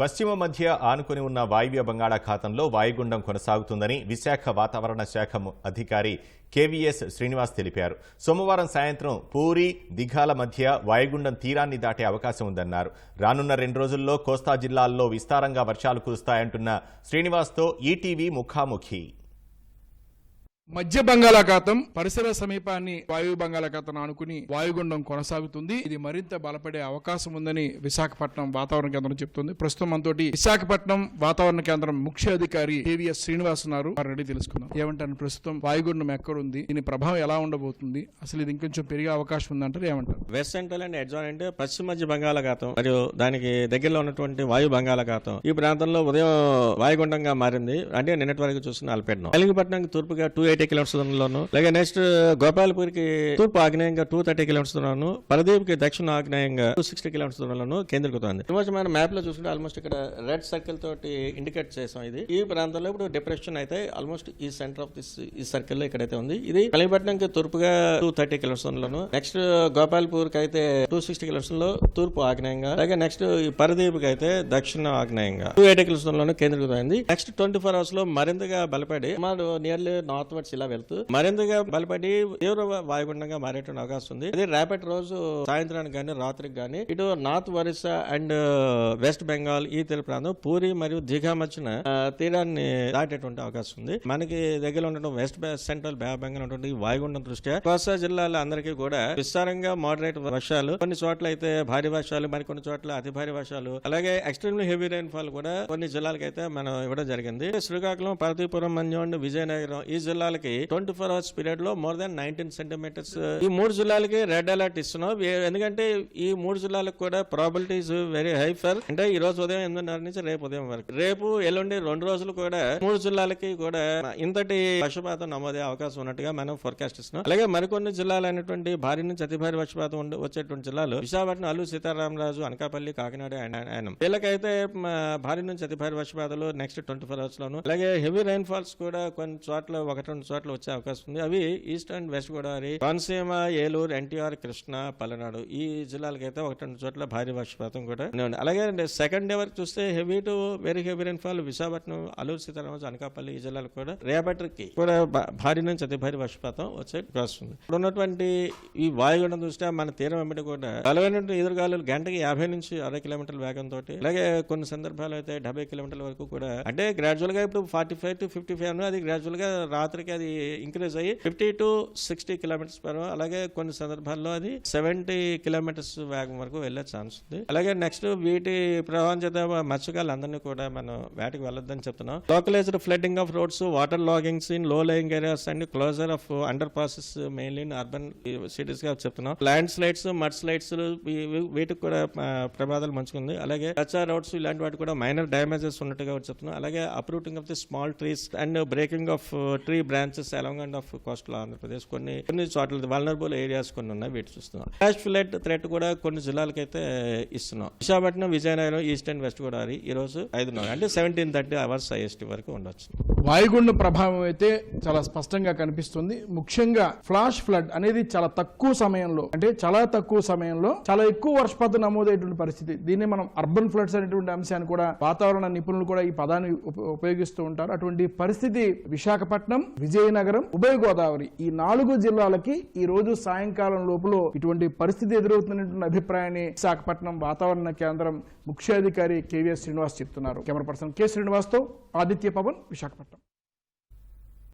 పశ్చిమ మధ్య ఆనుకుని ఉన్న వాయువ్య బంగాళాఖాతంలో వాయుగుండం కొనసాగుతుందని విశాఖ వాతావరణ శాఖ అధికారి కేవీఎస్ శ్రీనివాస్ తెలిపారు. సోమవారం సాయంత్రం పూరి దిఘాల మధ్య వాయుగుండం తీరాన్ని దాటే అవకాశం ఉందన్నారు. రానున్న రెండు రోజుల్లో కోస్తా జిల్లాల్లో విస్తారంగా వర్షాలు కురుస్తాయంటున్న శ్రీనివాస్తో ఈటీవీ ముఖాముఖి. మధ్య బంగాళాఖాతం పరిసర సమీపాన్ని వాయు బంగాళాఖాతం ఆనుకుని వాయుగుండం కొనసాగుతుంది. ఇది మరింత బలపడే అవకాశం ఉందని విశాఖపట్నం వాతావరణ కేంద్రం చెప్తుంది. ప్రస్తుతం మనతోటి విశాఖపట్నం వాతావరణ కేంద్రం ముఖ్య అధికారి కేవీఎస్ శ్రీనివాస్ ఉన్నారు. వారిని తెలుసుకుందాం. ఏమంటారు? ప్రస్తుతం వాయుగుండం ఎక్కడుంది? దీని ప్రభావం ఎలా ఉండబోతుంది? అసలు ఇది ఇంకొంచెం పెరిగే అవకాశం ఉందంటారు? ఏమంటారు? వెస్ట్ సెంట్రల్ అండ్ అడ్జాయింట్ పశ్చిమ మధ్య బంగాళాఖాతం మరియు దానికి దగ్గరలో ఉన్నటువంటి వాయు బంగాళాఖాతం ఈ ప్రాంతంలో ఉదయం వాయుగుండంగా మారింది. అంటే నిన్నటి వరకు చూసిన అల్పెట్నం. కలిగిపట్నం తూర్పుగా టూ ఎయిటీ కిలోమీటర్స్ దూరంలోను. అలాగే నెక్స్ట్ గోపాలపూర్కి తూర్పు ఆగ్నేయంగా టూ థర్టీ కిలోమీటర్స్ దూరంలోను. పరదీప్కి దక్షిణ ఆగ్నేయంగా టూ సిక్స్టీ కిలోమీటర్స్ దూరంలోను కేంద్రీకృతమైంది ఈరోజు మనం మ్యాప్లో చూసుకుంటే ఆల్మోస్ట్ ఇక్కడ రెడ్ సర్కిల్ తోటి ఇండికేట్ చేసాం ఇది. ఈ ప్రాంతంలో ఇప్పుడు డిప్రెషన్ అయితే ఆల్మోస్ట్ ఈ సెంటర్ ఆఫ్ దిస్ ఈ సర్కిల్లో ఇక్కడైతే ఉంది. ఇది కలిగిపట్నంకి తూర్పుగా టూ థర్టీ కిలోమీటర్స్ దూరంలోను. నెక్స్ట్ గోపాల్పూర్కి అయితే టూ సిక్స్టీ కిలోమీటర్స్లో తూర్పు ఆగ్నేయంగా. అలాగే నెక్స్ట్ ఈ పరదీప్కి అయితే దక్షిణ ఆగ్నేయంగా. టూ ఎయిటీ కిలోమీటర్స్ దూరంలోను కేంద్రీకృతమైంది నెక్స్ట్ ట్వంటీ ఫోర్ అవర్స్లో మరింతగా బలపడి సుమారు నియర్లీ నార్త్ వర్డ్స్ ఇలా వెళ్తూ మరింతగా బలపడి తీవ్ర వాయుగుండంగా మారేటువంటి అవకాశం ఉంది. అది రేపటి రోజు సాయంత్రానికి కానీ రాత్రికి కానీ ఇటు north Orissa and west Bengal ఈ తీర ప్రాంతం పూరి మరియు దిఘా మధ్యన తీరాన్ని దాటేటువంటి అవకాశం ఉంది. మనకి దగ్గర ఉన్నటువంటి వెస్ట్ సెంట్రల్ బే బెంగాల్ ఉన్నటువంటి వాయుగుండం దృష్ట్యా కోస్తా జిల్లాల అందరికీ కూడా విస్తారంగా మోడరేట్ వర్షాలు కొన్ని చోట్ల అయితే భారీ వర్షాలు మరి కొన్ని చోట్ల అతి భారీ వర్షాలు అలాగే ఎక్స్ట్రీమ్లీ హెవీ రైన్ ఫాల్ కూడా కొన్ని జిల్లాలకు అయితే మనం ఇవ్వడం జరిగింది. శ్రీకాకుళం పార్తీపురం మంజోండ్ విజయనగరం ఈ జిల్లాలకి ట్వంటీ ఫోర్ అవర్స్ పీరియడ్లో more than nineteen centimetres uh, ఈ మూడు జిల్లాలకి రెడ్ అలర్ట్ ఇస్తున్నాం. ఎందుకంటే ఈ మూడు జిల్లాలకు కూడా ప్రాబిలిటీస్ వెరీ హై ఫర్ అంటే ఈ రోజు ఉదయం ఎనిమిదిన్నర నుంచి రేపు ఉదయం వరకు. రేపు ఎల్లుండి రెండు రోజులు కూడా మూడు జిల్లాలకి కూడా ఇంతటి వర్షపాతం నమోదే అవకాశం ఉన్నట్టుగా మనం ఫోర్కాస్ట్ ఇస్తున్నాం అలాగే మరికొన్ని జిల్లాలైనటువంటి భారీ నుంచి అతి భారీ వర్షపాతం వచ్చేటువంటి జిల్లాలు విశాఖపట్నం అల్లు సీతారామరాజు అనకాపల్లి కాకినాడ అండ్ ఆయన వీళ్ళకైతే భారీ నుంచి అతి భారీ వర్షపాతాలు నెక్స్ట్ ట్వంటీ ఫోర్ అవర్స్ లోను. అలాగే హెవీ రైన్ ఫాల్స్ కూడా కొన్ని చోట్ల ఒకటి రెండు చోట్ల వచ్చే అవకాశం ఉంది. అవి east and west Godavari Konaseema Eluru NTR Krishna Palnadu. ఈ జిల్లాలకైతే ఒకటి రెండు చోట్ల భారీ వర్షపాతం కూడా ఉంది. అలాగే సెకండ్ డే వరకు చూస్తే heavy to very heavy rainfall Visakhapatnam Alluru Sitaramaraju Anakapalli ఈ జిల్లాలకు కూడా రేపటికి కూడా భారీ నుంచి అతి భారీ వర్షపాతం వచ్చే అవకాశం ఉంది. ఇప్పుడు ఉన్నటువంటి ఈ వాయుగుండం చూస్తే మన తీరం వెంబడి కూడా బలమైనటువంటి ఎదురుగాలు గంటకి యాభై నుంచి అరవై కిలోమీటర్ల వేగంతో అలాగే కొన్ని సందర్భాలు అయితే డెబ్బై కిలోమీటర్ల వరకు కూడా అంటే గ్రాడ్యువల్గా ఇప్పుడు forty five to fifty five అది గ్రాడ్యువల్గా రాత్రికి అది ఇంక్రీజ్ అయ్యి fifty to sixty kilometres per అలాగే కొన్ని సందర్భాల్లో అది సెవెంటీ కిలోమీటర్స్ వేగం వరకు వెళ్ళే ఛాన్స్ ఉంది. అలాగే నెక్స్ట్ వీటి ప్రభావం చేత మత్స్యకారులందరినీ కూడా మనం వేటకి వెళ్ళొద్దని చెప్తున్నాం. Localised flooding of roads water loggings in low lying areas and closure of underpasses mainly in urban సిటీస్గా చెప్తున్నాం. ల్యాండ్ స్లైడ్స్ మడ్ స్లైడ్స్ వీటికి కూడా ప్రమాదాలు మంచుకుంది. అలాగే కచ్చా రోడ్స్ ఇలాంటి వాటి కూడా మైనర్ డ్యామేజెస్ ఉన్నట్టుగా చెప్తున్నాం. అలాగే uprooting of the small trees and breaking of tree branches along and of coastal Andhra Pradesh కొన్ని కొన్ని చోట్ల వల్నరబుల్ ఏరియాస్ కొన్ని ఉన్నాయి వీటి చూస్తున్నాం. ఫ్లాష్ ఫ్లడ్ థ్రెట్ కూడా కొన్ని జిల్లాలకైతే ఇస్తున్నాం. Visakhapatnam Vizianagaram east and west Godavari ఈ రోజు ఐదున్నర అంటే సెవెంటీన్ థర్టీ అవర్స్ ఐఎస్టీ వరకు ఉండొచ్చు. వాయుగుండ ప్రభావం అయితే చాలా స్పష్టంగా కనిపిస్తుంది. ముఖ్యంగా ఫ్లాష్ ఫ్లడ్ అనేది చాలా తక్కువ సమయంలో అంటే చాలా తక్కువ సమయంలో చాలా ఎక్కువ వర్షపాతం నమోదయ్యేటువంటి పరిస్థితి. దీన్ని మనం అర్బన్ ఫ్లడ్స్ అనేటువంటి అంశాన్ని కూడా వాతావరణ నిపుణులు కూడా ఈ పదాన్ని ఉపయోగిస్తూ ఉంటారు. అటువంటి పరిస్థితి విశాఖపట్నం విజయనగరం ఉభయ గోదావరి ఈ నాలుగు జిల్లాలకి ఈ రోజు సాయంకాలం లోపల ఇటువంటి పరిస్థితి ఎదురవుతున్నటువంటి అభిప్రాయాన్ని విశాఖపట్నం వాతావరణ కేంద్రం ముఖ్యాధికారి కేవీఎస్ శ్రీనివాస్ చెప్తున్నారు. కెమెరా పర్సన్ కె శ్రీనివాస్తో ఆదిత్య పవన్ విశాఖపట్నం.